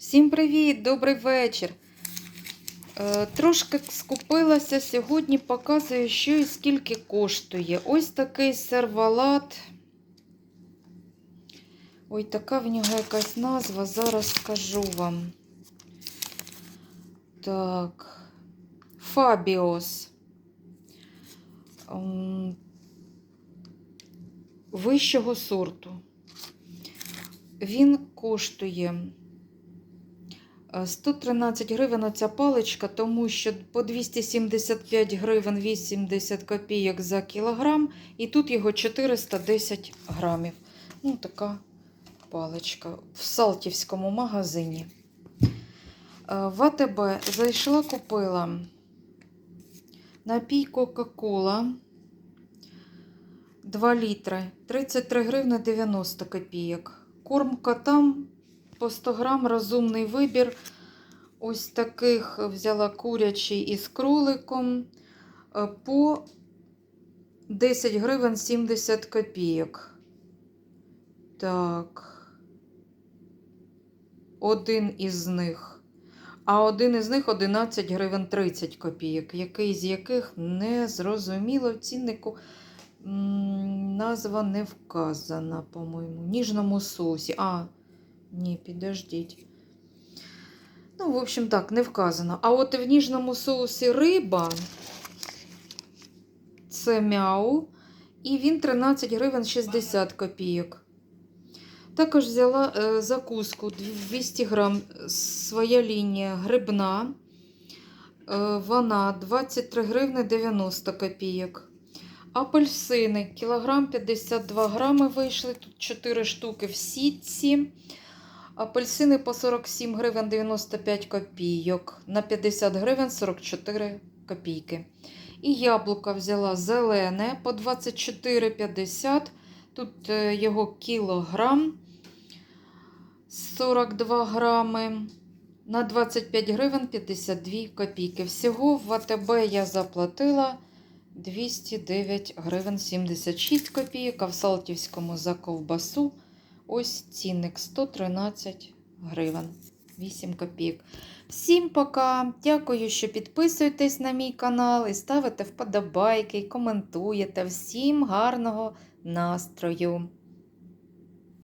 Всім привіт, добрий вечір. Е, трошки скупилася сьогодні, показую, що і скільки коштує. Ось такий сервалат. Ой, така в нього якась назва, зараз скажу вам. Так. Фабіос. Вищого сорту. Він коштує 113 гривень оця паличка, тому що по 275 гривень 80 копійок за кілограм, і тут його 410 грамів. Ну, така паличка в Салтівському магазині. Е, В АТБ зайшла, купила напій Кока-Кола 2 літри, 33 гривни 90 копійок. Корм котам по 100 грам розумний вибір. Ось таких взяла курячий із кроликом е, по 10 гривень 70 копійок. Так. Один із них. А один із них 11 гривень 30 копійок. Який з яких не зрозуміло в ціннику. Назва не вказана, по-моєму. Ніжному соусі. А, ні, підождіть. Ну, в общем, так, не вказано. А от в ніжному соусі риба це мяу. І він 13 гривень 60 копійок. Також взяла е, закуску 200 грам, своя лінія грибна. Е, вона 23 гривни 90 копійок. Апельсини кілограм 52 грами вийшли. Тут 4 штуки в сітці. Апельсини по 47 гривень 95 копійок. На 50 гривень 44 копійки. І яблука взяла зелене по 24,50. Тут е, його кілограм 42 грами. На 25 гривень 52 копійки. Всього в АТБ я заплатила 209 гривень 76 копійок, а в Салтівському за ковбасу ось цінник 113 гривень 8 копійок. Всім пока! Дякую, що підписуєтесь на мій канал і ставите вподобайки, і коментуєте. Всім гарного настрою!